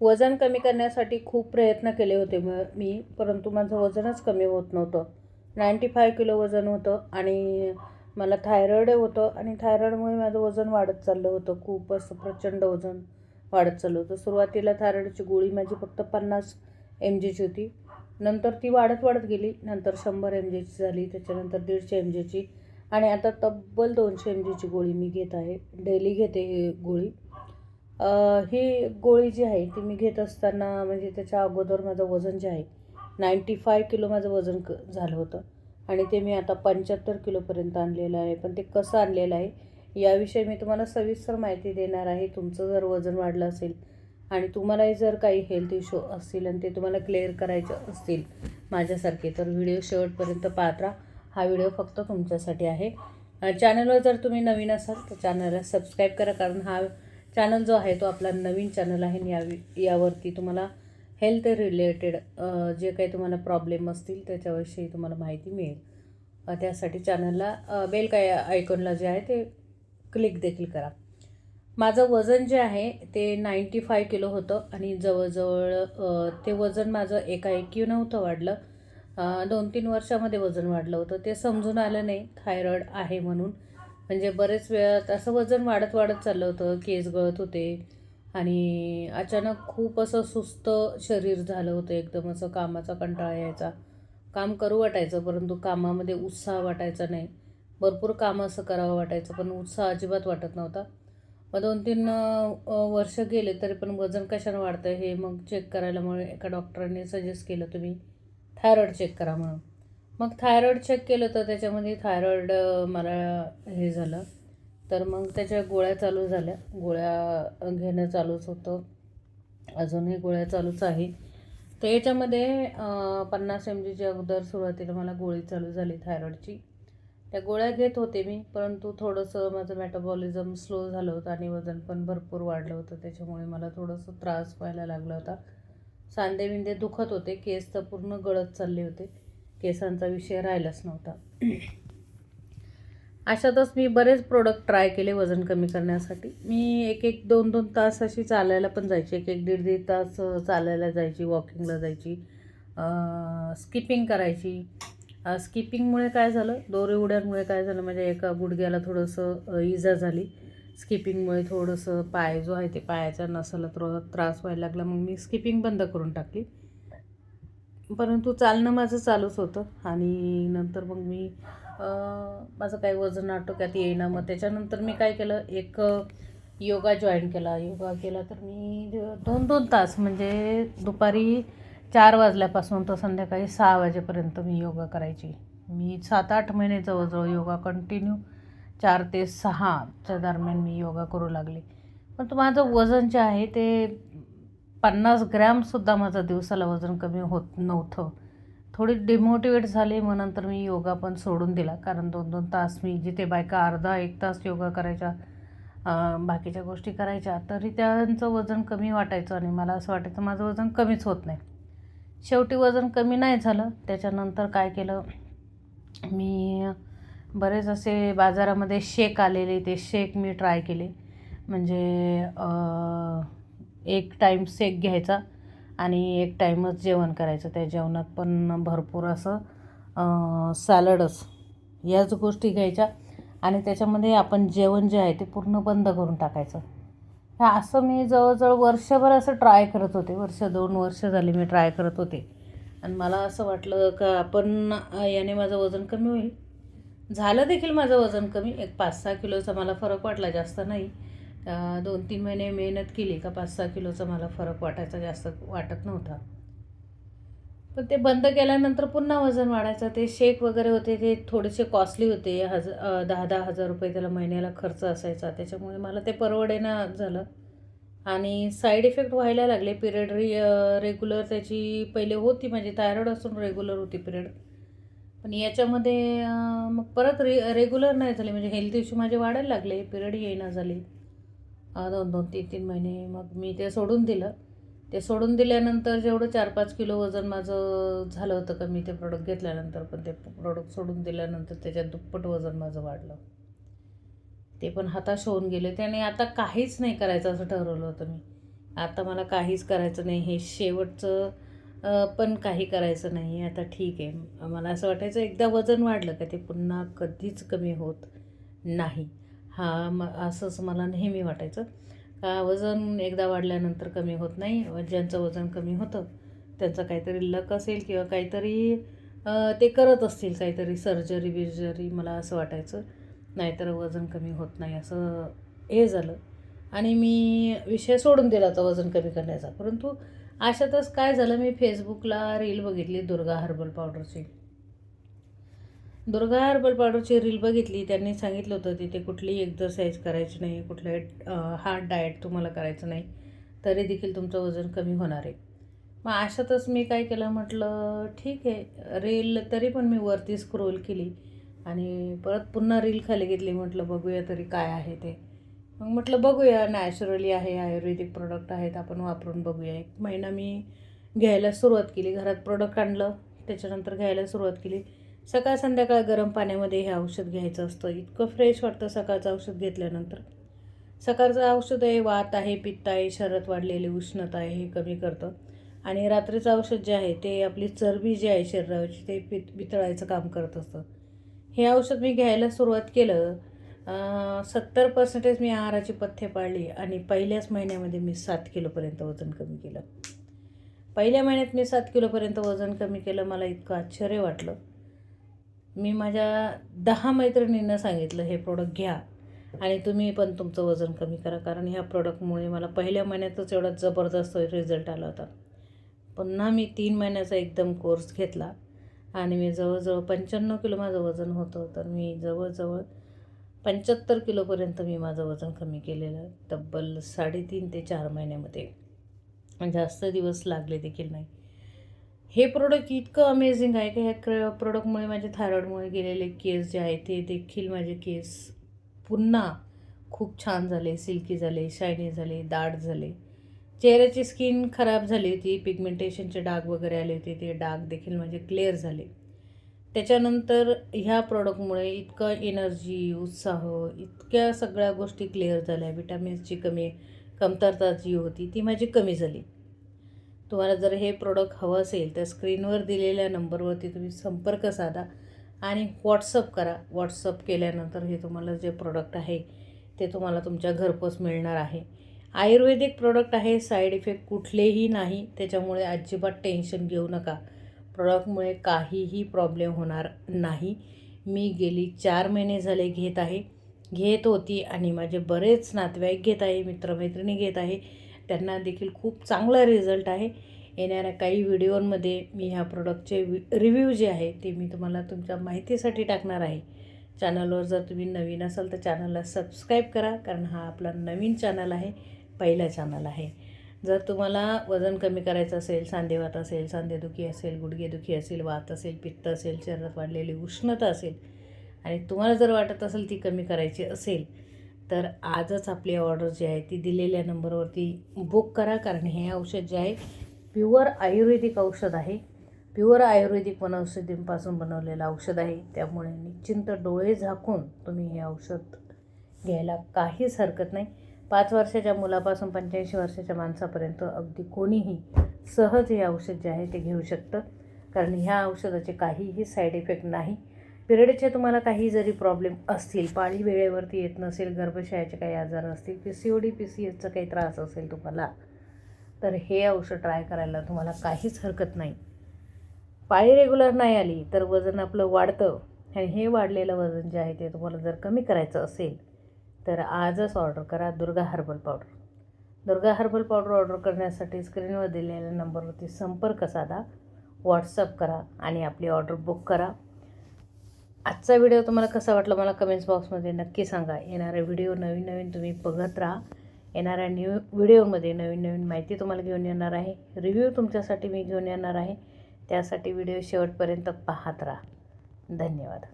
वजन कमी करण्यासाठी खूप प्रयत्न केले होते म मी परंतु माझं वजनच कमी होत नव्हतं. नाईंटी फाय किलो वजन होतं आणि मला थायरॉईड होतं आणि थायरॉईडमुळे माझं वजन वाढत चाललं होतं. खूप असं प्रचंड वजन वाढत चाललं होतं. सुरुवातीला थायरॉईडची गोळी माझी फक्त पन्नास एम जीची होती. नंतर ती वाढत वाढत गेली. नंतर शंभर एम जीची झाली. त्याच्यानंतर दीडशे एम जीची आणि आता तब्बल दोनशे एम जीची गोळी मी घेत आहे. डेली घेते ही गोळी. ही गोळी जी आहे ती मी घेत असताना म्हणजे त्याच्या अगोदर माझं वजन जे आहे नाईंटी फाय किलो माझं वजन क झालं होतं. आणि ते मी आता पंच्याहत्तर किलोपर्यंत आणलेलं आहे. पण ते कसं आणलेलं आहे याविषयी मी तुम्हाला सविस्तर माहिती देणार आहे. तुमचं जर वजन वाढलं असेल आणि तुम्हालाही जर काही हेल्थ इश्यू असतील आणि ते तुम्हाला क्लिअर करायचे असतील माझ्यासारखे तर व्हिडिओ शेवटपर्यंत पाहत राहा. हा व्हिडिओ फक्त तुमच्यासाठी आहे. चॅनलवर जर तुम्ही नवीन असाल तर चॅनलला सबस्क्राईब करा. कारण हा चॅनल जो आहे तो आपला नवीन चॅनल आहे आणि यावी यावरती तुम्हाला हेल्थ रिलेटेड जे काही तुम्हाला प्रॉब्लेम असतील त्याच्याविषयी तुम्हाला माहिती मिळेल. त्यासाठी चॅनलला बेल काय आयकॉनला जे आहे ते क्लिक देखील करा. माझं वजन जे आहे ते नाईंटी फाय किलो होतं आणि जवळजवळ ते वजन माझं एकाएकी नव्हतं वाढलं. दोन तीन वर्षामध्ये वजन वाढलं होतं. ते समजून आलं नाही थायरॉईड आहे म्हणून. म्हणजे बरेच वेळात असं वजन वाढत वाढत चाललं होतं केस गळत होते. आणि अचानक खूप असं सुस्त शरीर झालं होतं एकदम असं कामाचा कंटाळा यायचा. काम करू वाटायचं परंतु कामामध्ये उत्साह वाटायचा नाही. भरपूर कामं असं करावं वाटायचं पण उत्साह अजिबात वाटत नव्हता. मग दोन तीन वर्ष गेले तरी पण वजन कशानं वाढतं हे मग चेक करायला मग एका डॉक्टरांनी सजेस्ट केलं तुम्ही. थायरॉईड चेक करा म्हणून. मग थायरॉईड चेक केलं तर त्याच्यामध्ये थायरॉईड मला हे झालं. तर मग त्याच्या गोळ्या चालू झाल्या. गोळ्या घेणं चालूच होतं. अजूनही गोळ्या चालूच आहे. तर याच्यामध्ये पन्नास एम जीच्या अगोदर सुरुवातीला मला गोळी चालू झाली थायरॉईडची त्या गोळ्या घेत होते मी परंतु थोडंसं माझं मेटाबॉलिझम स्लो झालं होतं आणि वजन पण भरपूर वाढलं होतं. त्याच्यामुळे मला थोडंसं त्रास व्हायला लागला होता. सांधे विंदे दुखत होते. केस तर पूर्ण गळत चालले होते. केसांचा विषय राहिलाच नव्हता. अशातच मी बरेच प्रोडक्ट ट्राय केले वजन कमी करण्यासाठी. मी एक एक दोन दोन तास अशी चालायला पण जायची. एक एक दीड दीड तास चालायला जायची वॉकिंगला जायची स्किपिंग करायची. स्किपिंगमुळे काय झालं? दोरे उड्यांमुळे काय झालं? म्हणजे एका गुडघ्याला थोडंसं इजा झाली. स्किपिंगमुळे थोडंसं पाय जो आहे ते पायाच्या नसाला थोडा त्रास व्हायला लागला. मग मी स्किपिंग बंद करून टाकली. परंतु चालणं माझं चालूच होतं. आणि नंतर मग मी माझं काही वजन आटोक्यात येईना. मग त्याच्यानंतर मी काय केलं एक योगा जॉईन केला. योगा केला तर मी दोन दोन तास म्हणजे दुपारी चार वाजल्यापासून तर संध्याकाळी सहा वाजेपर्यंत मी योगा करायची. मी सात आठ महिने जवळजवळ योगा कंटिन्यू चार ते सहाच्या दरम्यान मी योगा करू लागले. पण तो माझं वजन जे आहे ते पन्नास ग्रॅमसुद्धा माझं दिवसाला वजन कमी होत नव्हतं. थोडी डिमोटिवेट झाली मग नंतर मी योगा पण सोडून दिला. कारण दोन दोन तास मी जिथे बायका अर्धा एक तास योगा करायच्या बाकीच्या गोष्टी करायच्या तरी त्यांचं वजन कमी वाटायचं आणि मला असं वाटायचं माझं वजन कमीच होत नाही. शेवटी वजन कमी नाही झालं. त्याच्यानंतर काय केलं मी बरेच असे बाजारामध्ये शेक आलेले ते शेक मी ट्राय केले. म्हणजे एक टाईम शेक घ्यायचा आणि एक टाईमच जेवण करायचं. त्या जेवणात पण भरपूर असं सॅलडच याच गोष्टी घ्यायच्या आणि त्याच्यामध्ये आपण जेवण जे आहे ते पूर्ण बंद करून टाकायचं. हे असं मी जवळजवळ वर्षभर असं ट्राय करत होते. वर्ष दोन वर्ष झाली मी ट्राय करत होते. आणि मला असं वाटलं का आपण याने माझं वजन कमी होईल. झालं देखील माझं वजन कमी. एक पाच सहा किलोचा मला फरक वाटला जास्त नाही. दोन तीन महिने मेहनत केली का पाच सहा किलोचा मला फरक वाटायचा जास्त वाटत नव्हता. पण ते बंद केल्यानंतर पुन्हा वजन वाढायचं. ते शेक वगैरे होते ते थोडेसे कॉस्टली होते. हज दहा दहा हजार रुपये त्याला महिन्याला खर्च असायचा. त्याच्यामुळे मला ते परवडेना झालं. आणि साईड इफेक्ट व्हायला लागले. पिरियड रि रेग्युलर त्याची पहिले होती म्हणजे थायरॉईड असून रेग्युलर होती पिरियड पण याच्यामध्ये मग परत रे रेग्युलर नाही झाले. म्हणजे हेल्थ इश्यू माझे वाढायला लागले. पिरियड येईना झाली. दोन दोन तीन तीन महिने. मग मी ते सोडून दिलं. ते सोडून दिल्यानंतर जेवढं चार पाच किलो वजन माझं झालं होतं का मी ते प्रोडक्ट घेतल्यानंतर पण ते प्रोडक्ट सोडून दिल्यानंतर त्याच्यात दुप्पट वजन माझं वाढलं. ते पण हाताश होऊन गेले. त्याने आता काहीच नाही करायचं असं ठरवलं होतं मी. आता मला काहीच करायचं नाही. हे शेवटचं पण काही करायचं नाही. आता ठीक आहे. मला असं वाटायचं एकदा वजन वाढलं का ते पुन्हा कधीच कमी होत नाही. हा म असंच मला नेहमी वाटायचं. का वजन एकदा वाढल्यानंतर कमी होत नाही व ज्यांचं वजन कमी होतं त्यांचं काहीतरी लक असेल किंवा काहीतरी ते करत असतील काहीतरी सर्जरी बिर्जरी मला असं वाटायचं. नाहीतर वजन कमी होत नाही असं हे झालं. आणि मी विषय सोडून दिला होता वजन कमी करण्याचा. परंतु अशातच काय झालं मी फेसबुकला रील बघितली दुर्गा हर्बल पावडरची दुर्गा हर्बल पावडरची रील बघितली त्यांनी सांगितलं होतं तिथे कुठलीही एक्झरसाईज करायची नाही कुठलं हार्ड डाएट तुम्हाला करायचं नाही तरी देखील तुमचं वजन कमी होणार आहे. मग अशातच मी काय केलं म्हटलं ठीक आहे रील तरी पण मी वरती स्क्रोल केली आणि परत पुन्हा रील खाली घेतली म्हटलं बघूया तरी काय आहे ते. मग म्हटलं बघूया नॅचरली आहे आयुर्वेदिक प्रोडक्ट आहेत आपण वापरून बघूया. एक महिना मी घ्यायला सुरुवात केली घरात प्रोडक्ट आणलं त्याच्यानंतर घ्यायला सुरुवात केली. सकाळ संध्याकाळ गरम पाण्यामध्ये हे औषध घ्यायचं असतं. इतकं फ्रेश वाटतं सकाळचं औषध घेतल्यानंतर. सकाळचं औषध आहे वात आहे पित्त आहे शरत वाढलेली उष्णता आहे हे कमी करतं. आणि रात्रीचं औषध जे आहे ते आपली चरबी जी आहे शरीराची ते पित पितळायचं काम करत असतं. हे औषध मी घ्यायला सुरुवात केलं सत्तर पर्सेंटेज मी आहाराची पथ्ये पाळली आणि पहिल्याच महिन्यामध्ये मी सात किलोपर्यंत वजन कमी केलं. पहिल्या महिन्यात मी सात किलोपर्यंत वजन कमी केलं मला इतकं आश्चर्य वाटलं. मी माझ्या दहा मैत्रिणींना सांगितलं हे प्रोडक्ट घ्या आणि तुम्ही पण तुमचं वजन कमी करा. कारण ह्या प्रोडक्टमुळे मला पहिल्या महिन्यातच एवढा जबरदस्त रिझल्ट आला होता. पुन्हा मी तीन महिन्याचा एकदम कोर्स घेतला आणि मी जवळजवळ पंच्याण्णव किलो माझं वजन होतं तर मी जवळजवळ पंच्याहत्तर किलोपर्यंत मी माझं वजन कमी केलेलं तब्बल साडेतीन ते चार महिन्यामध्ये. जास्त दिवस लागले देखील नाही. हे प्रोडक्ट इतकं अमेझिंग आहे की ह्या क्र प्रोडक्टमुळे माझे थायरॉईडमुळे गेलेले केस जे आहे ते देखील माझे केस पुन्हा खूप छान झाले सिल्की झाले शायनी झाले दाट झाले. चेहऱ्याची स्किन खराब झाली होती पिगमेंटेशनचे डाग वगैरे आले होते ते डाग देखील माझे क्लिअर झाले. त्याच्यानंतर ह्या प्रॉडक्टमुळे इतकं एनर्जी उत्साह इतक्या सगळ्या गोष्टी क्लिअर झाल्या. विटॅमिन्सची कमी कमतरता जी होती ती माझी कमी झाली. तुम्हाला जर हे प्रोडक्ट हवं असेल तर स्क्रीनवर दिलेल्या नंबरवरती तुम्ही संपर्क साधा आणि व्हॉट्सअप करा. व्हॉट्सअप केल्यानंतर हे तुम्हाला जे प्रोडक्ट आहे ते तुम्हाला तुमच्या घरपोच मिळणार आहे. आयुर्वेदिक प्रोडक्ट आहे साईड इफेक्ट कुठलेही नाही त्याच्यामुळे अजिबात टेन्शन घेऊ नका. प्रोडक्टमुळे काहीही प्रॉब्लेम होणार नाही. मी गेली चार महिने झाले घेत आहे. घेत होती आणि माझे बरेच नातेवाईक घेत आहे मित्रमैत्रिणी घेत आहे. त्यांना देखील खूप चांगला रिझल्ट आहे. येणाऱ्या काही व्हिडिओमध्ये मी ह्या प्रोडक्टचे वि रिव्ह्यू जे आहे ते मी तुम्हाला तुमच्या माहितीसाठी टाकणार आहे. चॅनलवर जर तुम्ही नवीन असाल तर चॅनलला सबस्क्राईब करा कारण हा आपला नवीन चॅनल आहे पहिला चॅनल आहे. जर तुम्हाला वजन कमी करायचं असेल सांधेवात असेल सांधेदुखी असेल गुडघेदुखी असेल वात असेल पित्त असेल शरीरात वाढलेली उष्णता असेल आणि तुम्हाला जर वाटत असेल ती कमी करायची असेल तर आजच आपली ऑर्डर जी आहे ती दिलेल्या नंबरवरती बुक करा कारण हे औषध जे आहे प्युअर आयुर्वेदिक औषध आहे. प्युअर आयुर्वेदिक वनौषधींपासून बनवलेलं औषध आहे. त्यामुळे निश्चिंत डोळे झाकून तुम्ही हे औषध घ्यायला काहीच हरकत नाही. पाच वर्षाच्या मुलापासून पंच्याऐंशी वर्षाच्या माणसापर्यंत अगदी कोणीही सहज हे औषध जे आहे ते घेऊ शकतं. कारण ह्या औषधाचे काहीही साईड इफेक्ट नाही. पिरियडचे तुम्हाला काही जरी प्रॉब्लेम असतील पाळी वेळेवरती येत नसेल गर्भशयाचे काही आजार असतील P C O D P C एचचा काही त्रास असेल तुम्हाला तर हे औषध ट्राय करायला तुम्हाला काहीच हरकत नाही. पाळी रेग्युलर नाही आली तर वजन आपलं वाढतं आणि हे वाढलेलं वजन जे आहे ते तुम्हाला जर कमी करायचं असेल तर आजच ऑर्डर करा Durga herbal powder Durga herbal powder order करण्यासाठी स्क्रीनवर दिलेल्या नंबरवरती संपर्क साधा व्हॉट्सअप करा आणि आपली ऑर्डर बुक करा. आजचा व्हिडिओ तुम्हाला कसा वाटला मला कमेंट्स बॉक्समध्ये नक्की सांगा. येणारा व्हिडिओ नवीन नवीन तुम्ही बघत राहा. येणाऱ्या न्यू व्हिडिओमध्ये नवीन नवीन माहिती तुम्हाला घेऊन येणार आहे. रिव्ह्यू तुमच्यासाठी मी घेऊन येणार आहे. त्यासाठी व्हिडिओ शेवटपर्यंत पाहत राहा. धन्यवाद.